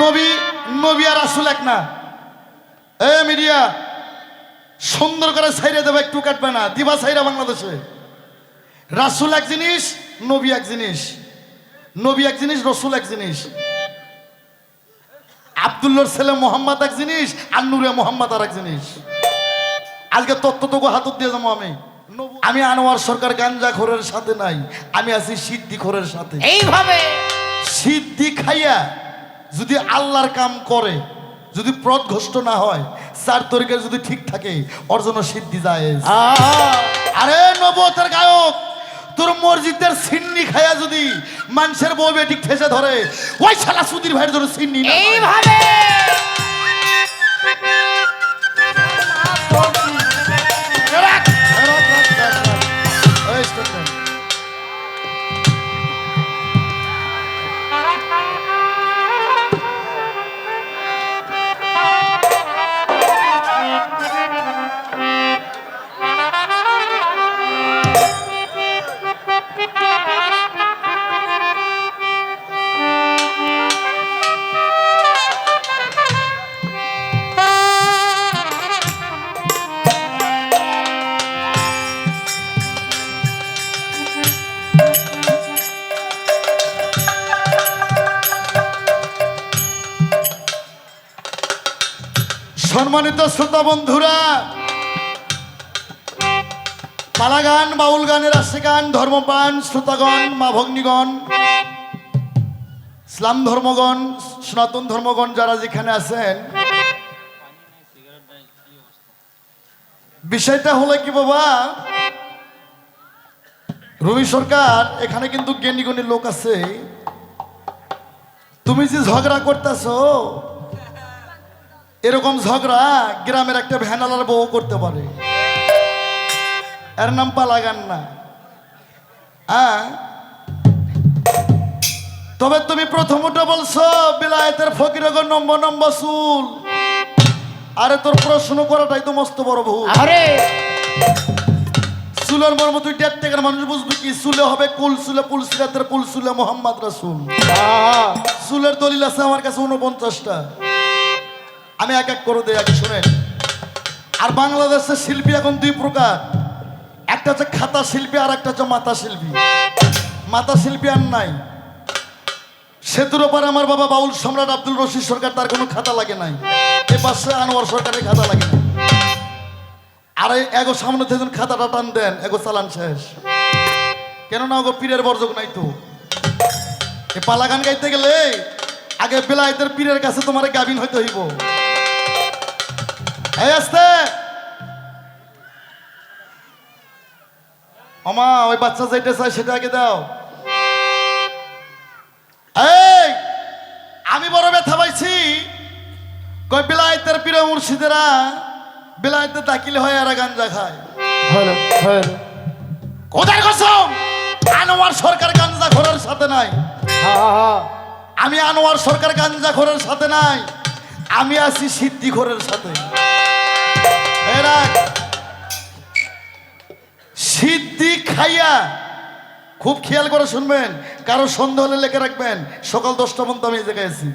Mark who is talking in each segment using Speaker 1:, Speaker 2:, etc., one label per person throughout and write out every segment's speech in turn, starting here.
Speaker 1: নবী নবী আর আসল এক না। এ মিডিয়া সুন্দর করে সাইরে দেবে একটু কাটবে না। দিবা সাইরা বাংলাদেশে। রাসুল এক জিনিস নবী এক জিনিস। নবী এক জিনিস রসুল এক জিনিস। আবদুল্লোর ছেলে মোহাম্মদ এক জিনিস আর নূরে মোহাম্মদ আর এক জিনিস। আজকে তত্ত্ব তোকে হাতত দিয়ে যাব আমি। আমি আনোয়ার সরকার গাঞ্জা খোরের সাথে নাই। আমি আছি সিদ্ধি খোরের সাথে।
Speaker 2: এইভাবে।
Speaker 1: সিদ্ধি খাইয়া যদি আল্লাহর কাম করে যদি প্রদঘষ্ট না হয় চার তরিকা যদি ঠিক থাকে ওর জন্য সিদ্ধি যায় আরে নবতের গায়ক তোর মসজিদের সিন্নি খায়া যদি মানুষের বউ বেটি ঠেসে ধরে ওই শালা সুধীর ভাইয়ের জন্য সিন্নি না
Speaker 2: এইভাবে।
Speaker 1: সম্মানিত শ্রোতা বন্ধুরা পালা গান বাউল গানের আশে গান ধর্মপান শ্রোতাগণ, মা ভগ্নীগণ, ইসলাম ধর্মগণ, সনাতন ধর্মগণ যারা যেখানে আছেন, বিষয়টা হলো কি বাবা, রবি সরকার, এখানে কিন্তু জ্ঞানীগণী লোক আছে। তুমি যে ঝগড়া করতেছো এরকম ঝগড়া গ্রামের একটা ভ্যানালার বউ করতে পারে। এর নাম পালাগান না হ্যাঁ তবে তুমি প্রথমটা বলছো বিলায়তের ফকিরগর নম্বর নম্বর চুল। আরে তোর প্রশ্ন করাটাই তো মস্ত বড় ভুল।
Speaker 2: আরে!
Speaker 1: চুলের মর্ম তুই দেড় টাকার মানুষ বুঝবি কি? চুলে হবে কুল চুলে পুল সিরাতের পুল চুলে মোহাম্মদ রাসুল। চুলের দলিল আছে আমার কাছে উনপঞ্চাশটা আমি এক এক করে দেই, আগে শুনেন। আর বাংলাদেশের শিল্পী এখন দুই প্রকার। একটা হচ্ছে খাতা শিল্পী, আর একটা হচ্ছে মাতা শিল্পী। মাতা শিল্পী আর নাই। সেতুর ওপর আমার বাবা বাউল সম্রাট আব্দুল রশিদ সরকার, তার কোনো খাতা লাগে নাই। এ পাশে আনোয়ার সরকারের খাতা লাগে নাই। আর এগো সামনে থেকে খাতাটা টান দেন, এগো চালান শেষ। কেননা ওগো পীরের বর্জক নাই তো। এ পালা গান গাইতে গেলে, আগে বেলায়েতের পীরের কাছে তোমার গাবিন হইতে হইব। আসতে। আমা ওই বাচ্চা যেটা চাই সেটা আগে দাও। এই আমি বড় ব্যথা পাইছি। কই বেলায়েতের পীরে মুর্শিদেরা বেলায়েতে দাখিল হয় আর গাঞ্জা খায় কোথায় কসম আনোয়ার সরকার গাঞ্জা ঘোরের সাথে নাই। আমি আনোয়ার সরকার গাঞ্জা ঘোরের সাথে নাই। আমি আছি সিদ্ধি ঘোরের সাথে। সিদ্ধি খাইয়া খুব খেয়াল করে শুনবেন, কারও সন্দেহ হলে লেখে রাখবেন, সকাল দশটা পর্যন্ত আমি এই আছি।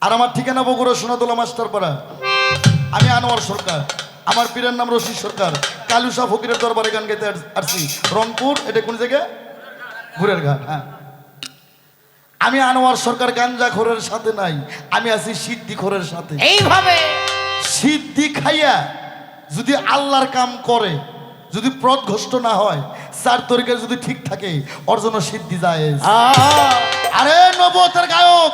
Speaker 1: আর আমার ঠিকানা বগুড়া সোনাদোলা মাস্টার পাড়া। আমি আনোয়ার সরকার, আমার পীরের নাম রশিদ সরকার। কালুসা ফকিরের দরবারে গান গাইতে আস- আসছি। রংপুর, এটা কোন জায়গায় ঘুরের ঘাট হ্যাঁ। আমি আনোয়ার সরকার গাঞ্জা খোরের সাথে নাই, আমি আছি সিদ্ধি খোরের সাথে।
Speaker 2: এইভাবে
Speaker 1: সিদ্ধি খাইয়া যদি আল্লাহর কাম করে যদি প্রদঘষ্ট না হয় চার তরিকা যদি ঠিক থাকে ওর জন্য সিদ্ধি যায় আরে নবতের গায়ক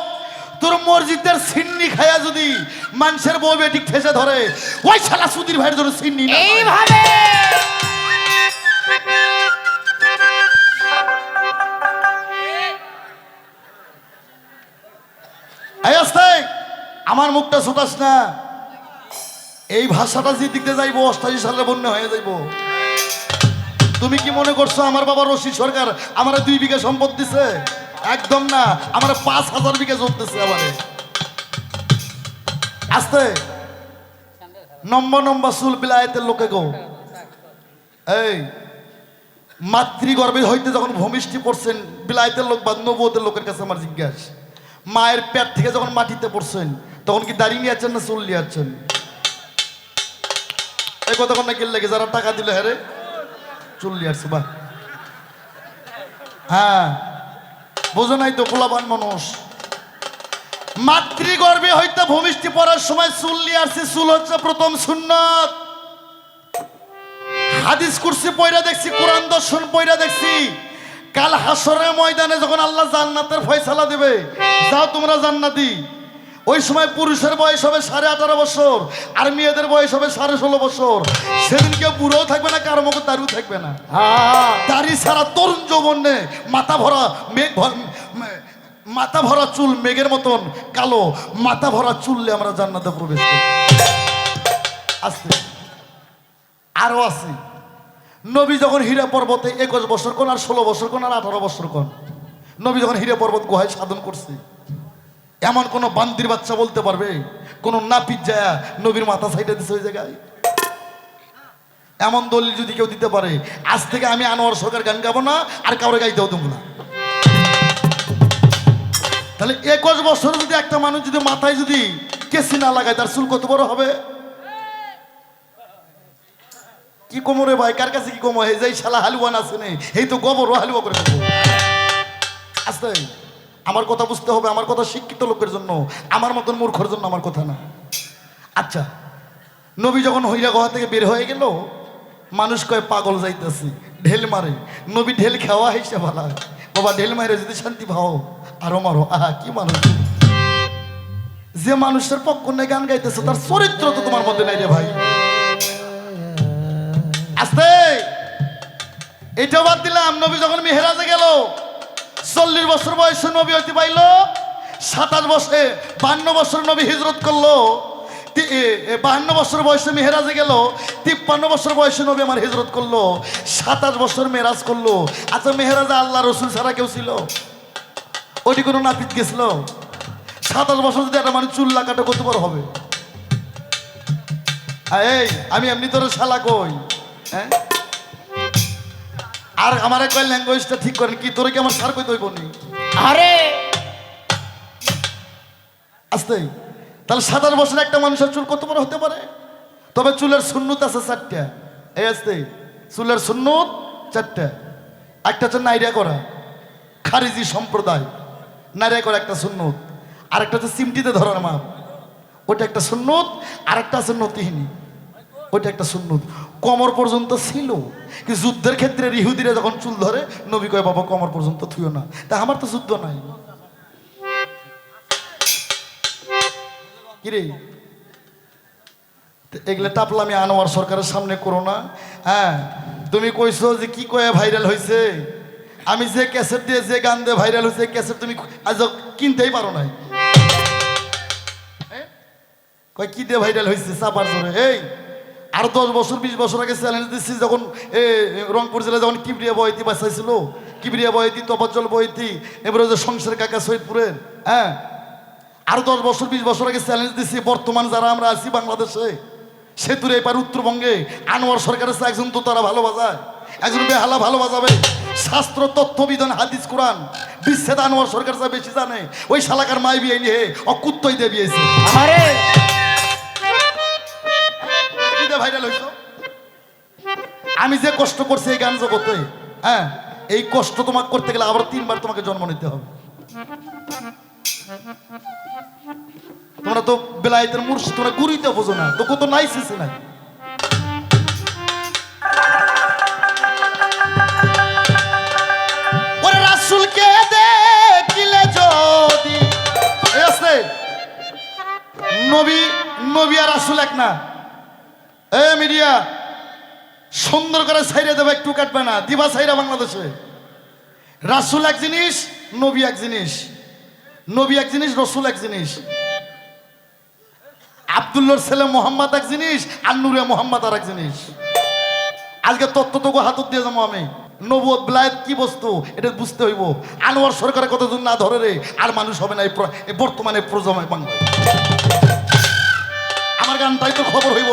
Speaker 1: তোর মসজিদের সিন্নি খাইয়া যদি মানুষের বউ বেটি ঠেসে ধরে ওই শালা সুধীর ভাইয়ের জন্য সিন্নি।
Speaker 2: এইভাবে।
Speaker 1: এই আমার মুখটা ছোটাস না। এই ভাষাটা যে দিক দিয়ে যাইবো, অষ্টাশি সালে বন্যা হয়ে যাইবো। তুমি কি মনে করছ আমার বাবা রশিদ সরকার আমার দুই বিঘা সম্পদ দিছে? একদম না, আমার পাঁচ হাজার বিঘা চলতেছে আমারে। আস্তে। নম্বর নম্বর চুল বিলায়তের লোকে গো। এই, মাতৃগর্ভে হইতে যখন ভূমিষ্ঠি পড়ছেন বিলায়তের লোক বা নবতের লোকের কাছে আমার জিজ্ঞাসা। মায়ের পেট থেকে যখন মাটিতে পড়ছেন, তখন কি দাঁড়িয়ে নিয়ে আছেন না চুল নিয়ে আছেন এই কতক্ষণ না গেলে যারা টাকা দিলে হ্যাঁ রে? চুল আসছে বা হ্যাঁ। বোঝো নাই তো পোলাবান মানুষ। মাতৃগর্ভে হইতে ভূমিষ্ঠি পড়ার সময় চুল নিয়ে আসছে চুল হচ্ছে প্রথম সুন্নত। হাদিস কুরসি পয়রা দেখছি, কোরআন দর্শন পয়রা দেখছি। কাল হাসরের ময়দানে যখন আল্লাহ জান্নাতের ফয়সালা দেবে, যাও তোমরা জান্নাতি। ওই সময় পুরুষের বয়স হবে সাড়ে আঠারো বছর আর মেয়েদের বয়স হবে সাড়ে ষোলো বছর। সেদিনকে বুড়োও থাকবে না কারও মুখে দাড়িও থাকবে না। দাড়ি ছাড়া তরুণ যৌবনে মাথা ভরা মেঘ ভর- মাথা ভরা চুল মেঘের মতন কালো মাথা ভরা চুললে আমরা জান্নাতে প্রবেশ করি। আস্তে আরও আছে নবী যখন হীরা পর্বতে একুশ বছর কোন আর ষোলো বছর কোন আর আঠারো বছর কোন নবী যখন হীরা পর্বত গুহায় সাধন করছে এমন কোন বান্দির বাচ্চা বলতে পারবে? কোন নাপিত যায়, নবীর মাথা সাইডে দিছে ওই জায়গায়। এমন দলিল যদি কেউ দিতে পারে, আজ থেকে আমি আনোয়ার সরকার গান গাবো না, আর কাউরে গাইতেও দেবো না। তাহলে একুশ বছর যদি একটা মানুষ যদি মাথায় যদি কেসি না লাগায়, তার চুল কত বড় হবে? কি কোমরে ভাই? কার কাছে কি কমো? এই যে শালা হালুয়ান আছে নেই এই তো গোবর হালুয়া করে আস্তে। আমার কথা বুঝতে হবে, আমার কথা শিক্ষিত লোকের জন্য, আমার মতন মূর্খর জন্য আমার কথা না। আচ্ছা নবী যখন হইরা গুহা থেকে বের হয়ে গেল, মানুষ কয়, পাগল যাইতেছি, ঢেল মারে। নবী ঢেল খাওয়া হিসে ভালা। বাবা, ঢেল মারে যদি শান্তি ভাও আরও মারো। আহা, কি মানুষ। যে মানুষের পক্ষ নিয়ে গান গাইতেছে, তার চরিত্র তো তোমার মধ্যে নাই রে ভাই। আস্তে! এটা বাদ দিলাম, নবী যখন মেহেরাজে গেল চল্লিশ বছর বয়সে নবী হইতে পাইল, সাতাশ বছরে, বান্ন বছর নবী হিজরত করল বাহান্ন বছর বয়সে মেহেরাজে গেল, তিপ্পান্ন বছর বয়সে নবী আমার হিজরত করল, সাতাশ বছর মেরাজ করল। আচ্ছা মেহেরাজে আল্লাহ রসুল ছাড়া কেউ ছিল? ওইটি কোনো নাপিত গেছিল? সাতাশ বছর যদি একটা মানুষ চুল লাগাটা কত বড় হবে? এই, আমি এমনি তোর শালা কই? হ্যাঁ? আর আমার কয় ল্যাঙ্গুয়েজটা ঠিক করেন কি তোরে কি আমার সার কই দইব নি?
Speaker 2: আরে!
Speaker 1: আস্তে। তাহলে সাতাশ বছর একটা মানুষের চুল কত বড় হতে পারে? তবে চুলের সুন্নত আছে চারটা। এই আস্তে। চুলের সুন্নত চারটা। একটা হচ্ছে নাইরিয়া করা খারিজি সম্প্রদায়। নাইরিয়া করা একটা সুন্নত। আর একটা হচ্ছে চিমটিতে ধরার মাপ। ওটা একটা সুন্নত আর একটা আছে নতিহীনী। ওইটা একটা সুন্নত। কমর পর্যন্ত ছিল, কি যুদ্ধের ক্ষেত্রে ইহুদিরা যখন চুল ধরে, নবী কয়, বাবা, কমর পর্যন্ত থুইও না। তা আমার তো যুদ্ধ নাই। কিরে এগুলো টাপলামি আনোয়ার সরকারের সামনে করো না। হ্যাঁ তুমি কইছো যে কি কয়ে ভাইরাল হয়েছে আমি যে ক্যাসেট দিয়ে যে গান দিয়ে ভাইরাল হয়েছে ক্যাসেট তুমি আজ কিনতেই পারো নাই। হ্যাঁ? কয়, কি দিয়ে ভাইরাল হয়েছে চাপার জোরে? এই আর দশ বছর, বিশ বছর আগে চ্যালেঞ্জ দিচ্ছি যখন রংপুর জেলায় যখন কিবরিয়া বয়তি বাঁচাইছিল, কিবরিয়া বয়তি তপাজ্জল বয়তি এবারে যে সংসার কাকা সৈয়দপুরের হ্যাঁ? আরও দশ বছর, বিশ বছর আগে চ্যালেঞ্জ দিচ্ছি বর্তমান যারা আমরা আছি বাংলাদেশে, সেতুরে এবার উত্তরবঙ্গে, আনোয়ার সরকারের একজন তো তারা ভালো বাজায়, একজন বেহালা ভালো বাজাবে, শাস্ত্র তথ্যবিধান হাদিস, কোরআন, বিচ্ছেদ আনোয়ার সরকার যা বেশি জানে, ওই শালাকার মাই বিয়ে নিয়ে অকুত্তই দিয়ে বিয়েছে
Speaker 2: আরে
Speaker 1: ভাইরাল হইছ? আমি যে কষ্ট করছি এই গান জগতে হ্যাঁ এই কষ্ট তোমাকে করতে গেলে আবার তিনবার তোমাকে জন্ম নিতে হবে। তোমরা তো বেলায়েতের মুর্শি তোমরা গুরিতে বোঝো না তো নাই শেষে নাই। যদি এই নবী নবী আর রাসূল এক না? এ মিডিয়া, সুন্দর করে সাইরে দেবে, একটু কাটবে না। দিবা সাইরা বাংলাদেশে। রাসূল এক জিনিস, নবী এক জিনিস। নবী এক জিনিস, রসুল এক জিনিস। আবদুল্লোর ছেলে মোহাম্মদ এক জিনিস, আর নূরে মোহাম্মদ আর এক জিনিস। আজকে তত্ত্ব তোকে হাতত দিয়ে যাব আমি। নবুয় বিলায়ত কি বস্তু? এটা বুঝতে হইব। আনোয়ার সরকারের কতজন না ধরে রে, আর মানুষ হবে না এই বর্তমানে প্রজন্মের বাংলায়। আমার গানটাই তো খবর হইব।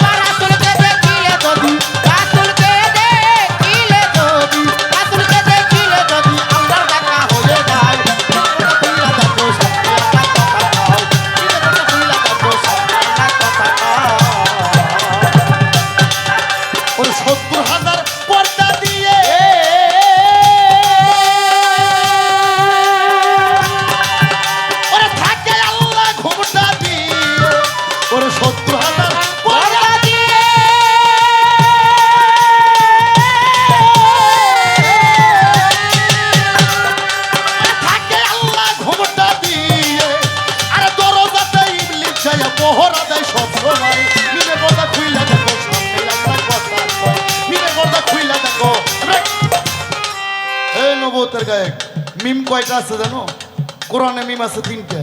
Speaker 1: কোরআনে মিম আছে তিনটে।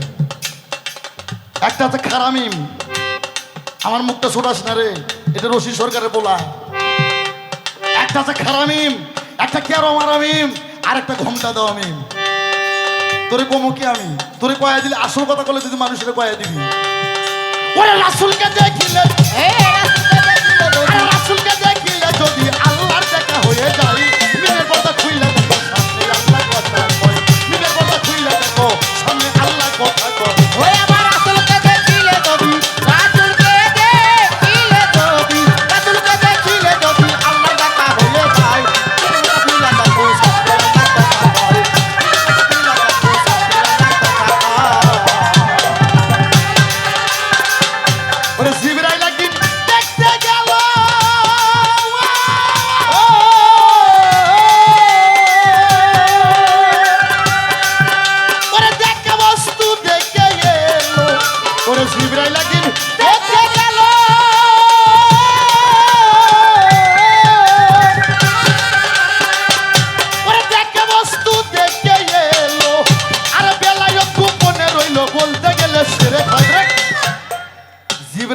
Speaker 1: একটা আছে খারা মিম। আমার মুখটা ছোটাস না রে? এটা রশি সরকারের বলা একটা আছে খারা মিম একটা কেরো মারা মিম আর একটা ঘমটা দেওয়া মিম। তোরে কমো কি আমি? তোরে কয়া দিলে আসল কথা বলে যদি মানুষের কয়া দিবি। ওরে রাসুলকে দেখিলে রাসুলকে দেখিলে যদি আল্লাহর দেখা হয়ে যায়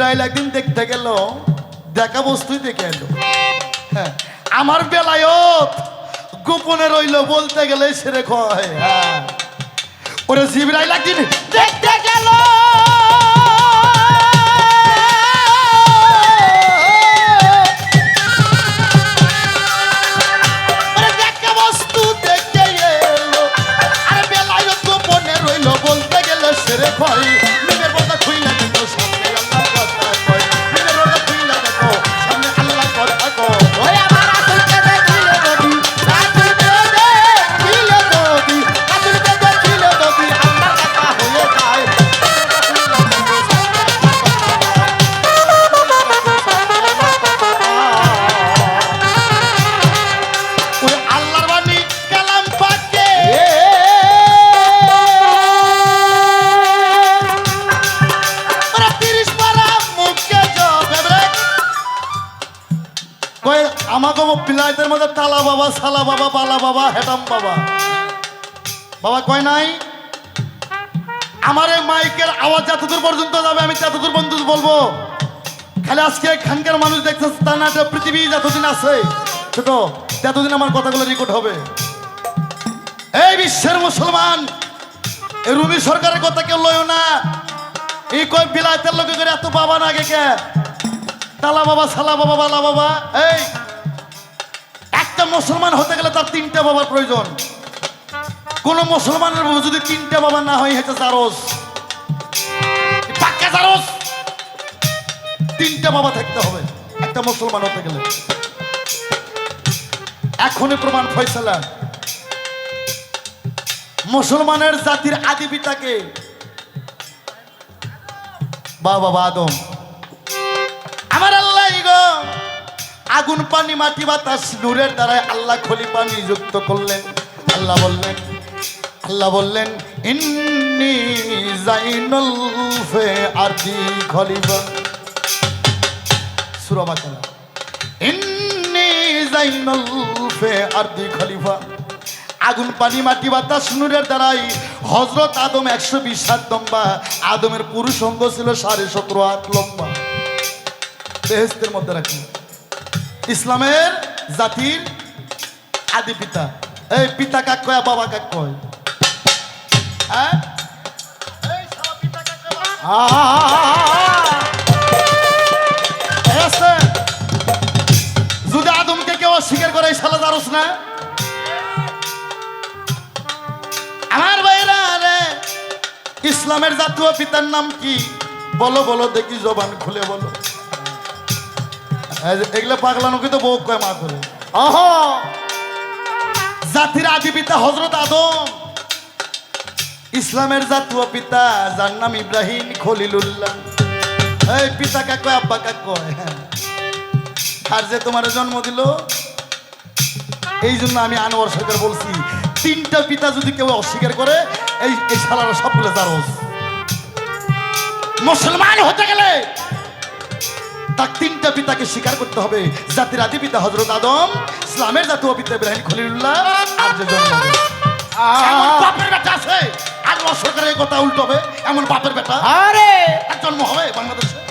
Speaker 1: জিব্রাইল একদিন দেখতে গেল, দেখা বস্তুই দেখে এলো। হ্যাঁ আমার বেলায়ত গোপনে রইল বলতে গেলে সেরে কয়। হ্যাঁ। ওরে জিব্রাইল একদিন দেখতে গেল। ওরে বাবা হেটাম বাবা। বাবা কয় নাই? আমার এই মাইকের আওয়াজ যতদূর পর্যন্ত যাবে, আমি ততদূর বন্ধু বলব। খালি আজকে খানকার মানুষ দেখছে তা না পৃথিবী যতদিন আছে ছোট ততদিন আমার কথাগুলো রেকর্ড হবে। এই বিশ্বের মুসলমান, এই রুমি সরকারের কথা কেউ লয় না। এই কয় বিলাইতের লোকে করে এত বাবা না কে? তালা বাবা, সালা বাবা, বালা বাবা, এই। একটা মুসলমান হতে গেলে তার তিনটা বাবার প্রয়োজন। কোন মুসলমানের যদি তিনটা বাবা না হয় হেঁটে জারস তিনটা বাবা থাকতে হবে, একটা মুসলমান হতে গেলে। এখনই প্রমাণ ফয়সালা। মুসলমানের জাতির আদি পিতাকে বা বাবা আদম। আগুন, পানি, মাটি, বাতাস, নূরের দ্বারাই আল্লাহ খলিফা নিযুক্ত করলেন। আল্লাহ বললেন আল্লাহ বললেন, ইন্নি জাইনুল ফে আরদি খলিফা। সূরা বাকারা। ইন্নি জাইনুল ফে আরদি খলিফা। আগুন, পানি, মাটি, বাতাস, নূরের দ্বারাই হজরত আদম একশো বিশ হাত লম্বা, আদমের পুরুষ অঙ্গ ছিল সাড়ে সতেরো হাত লম্বা। বেহেস্তের মধ্যে রাখুন। ইসলামের জাতির আদি পিতা এই পিতা কাক কয় বাবা কাক কয় হ্যাঁ? যদি আদমকে কেউ অস্বীকার করে শালা দারস না আমার ভাইরা ইসলামের জাতীয় পিতার নাম কি বলো বলো দেখি জবান খুলে বলো এগুলো পাগলানো কিন্তু বউ কয় মা করে।
Speaker 2: অহ!
Speaker 1: জাতির আদি পিতা হজরত আদম। ইসলামের জাতীয় পিতা যার নাম ইব্রাহিম খলিলুল্লাহ। এই পিতা কাক, আব্বা কাক হ্যাঁ। আর যে তোমার জন্ম দিল এই জন্য আমি আনোয়ার সরকার বলছি, তিনটা পিতা যদি কেউ অস্বীকার করে, এই এই শালারা সবগুলো তার মুসলমান হতে গেলে তার তিনটা পিতাকে স্বীকার করতে হবে। জাতির আদি পিতা হজরত আদম ইসলামের জাতীয় পিতা ইব্রাহিম খলিলুল্লাহ আর যে বাপের বেটা আছে। আর সরকারের কথা উল্টো হবে এমন বাপের বেটা
Speaker 2: আরে।
Speaker 1: জন্ম হবে বাংলাদেশে।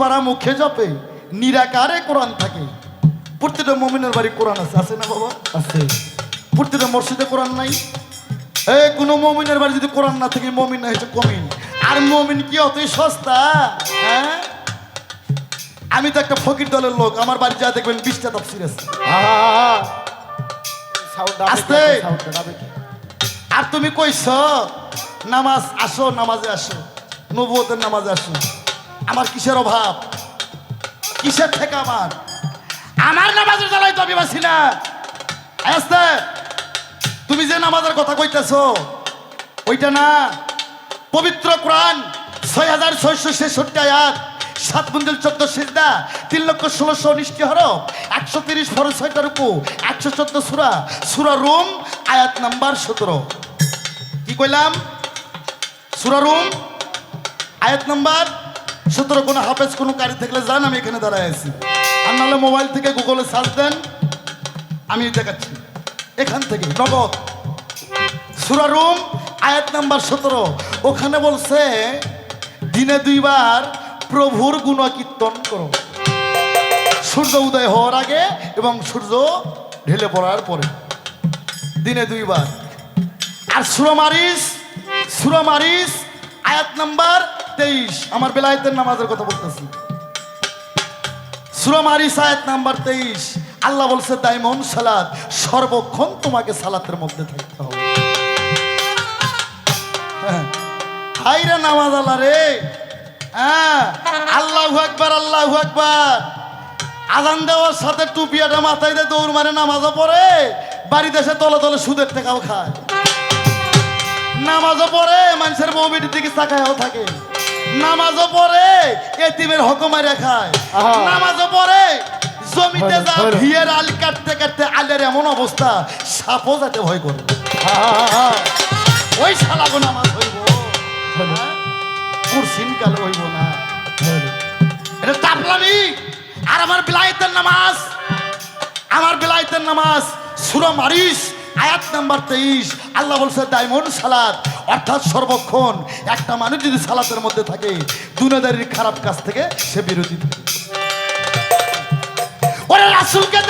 Speaker 1: পারা মুখে জপে নিরাকারে কোরআন থাকে। প্রতিটা মমিনের বাড়ি কোরআন আছে আছে না বাবা?
Speaker 2: আছে।
Speaker 1: প্রতিটা মসজিদে কোরআন নাই? এ কোনো মমিনের বাড়ি যদি কোরআন না থাকে মমিন না হচ্ছে কমিন। আর মমিন কি অতই সস্তা? হ্যাঁ? আমি তো একটা ফকির দলের লোক আমার বাড়ি যা দেখবেন বিশটা তফসির আছে। আস্তে। আর তুমি কইছ নামাজ আসো নামাজে আসো নবুয়তের নামাজে আসো। আমার কিসের অভাব? কিসের থেকে আমার? আমার নামাজের জ্বালাই তো আমি না। আস্তে। তুমি যে নামাজের কথা কইতেছো, ওইটা না। পবিত্র কোরআন, ছয় হাজার ছয়শো ছেষট্টি আয়াত, সাত বন্ধুল চোদ্দ সিজদা, তিন লক্ষ ষোলোশো নিষ্টি হরফ, একশো তিরিশ ফরজ ছয়টা রূপু একশো চোদ্দ সুরা সুরা রুম, আয়াত নাম্বার সতেরো। কি কইলাম? সুরা রুম, আয়াত নাম্বার সতেরো কোনো হাফেজ, কোনো গাড়ি থাকলে যান, আমি এখানে দাঁড়ায় আছি। আর নাহলে মোবাইল থেকে গুগলে সার্চ দেন, আমি দেখাচ্ছি। এখান থেকে, নগদ। সুরা রুম, আয়াত নাম্বার সতেরো। ওখানে বলছে, দিনে দুইবার প্রভুর গুণকীর্তন করো। সূর্য উদয় হওয়ার আগে এবং সূর্য ঢেলে পড়ার পরে। দিনে দুইবার। আর সুরমারিস সুরমারিস আয়াত নাম্বার তেইশ, আমার বেলায়েতের নামাজের কথা বলতেছি। সুরমারিস আয়াত নাম্বার তেইশ, আল্লাহ বলছে, দাইমন সালাত, সর্বক্ষণ তোমাকে সালাতের মধ্যে থাকতে হবে। হ্যাঁ। নামাজ আল্লাহ রে। হ্যাঁ। আল্লাহ একবার আল্লাহ একবার আজান দেওয়ার সাথে টুপিয়াটা মাথায় দিয়ে দৌড় মারে, নামাজও পড়ে। বাড়ি দেশে তলে তলে সুদের টাকাও খায়। নামাজও পড়ে, মানুষের বউমিটির দিকে তাকায়ও থাকে। নামাজও পড়ে এতিমের হকমারে খায়।
Speaker 2: আহা।
Speaker 1: নামাজও পড়ে জমিতে যা। ভিয়ের আল কাটতে কাটতে আলের এমন অবস্থা সাপও যাতে ভয় করে। ওই শালাগো নামাজ হইব। কুরসিন কালে হইব না। এটা তাপলামি আর আমার বিলায়তের নামাজ। আমার বিলায়তের নামাজ। সুরা মারিস আয়াত নাম্বার তেইশ। আল্লাহ বলছে ডায়মন্ড সালাত অর্থাৎ সর্বক্ষণ একটা মানুষ যদি সালাতের মধ্যে থাকে দুনাদারির খারাপ কাজ থেকে সে বিরতি থাকে। রাসুলকে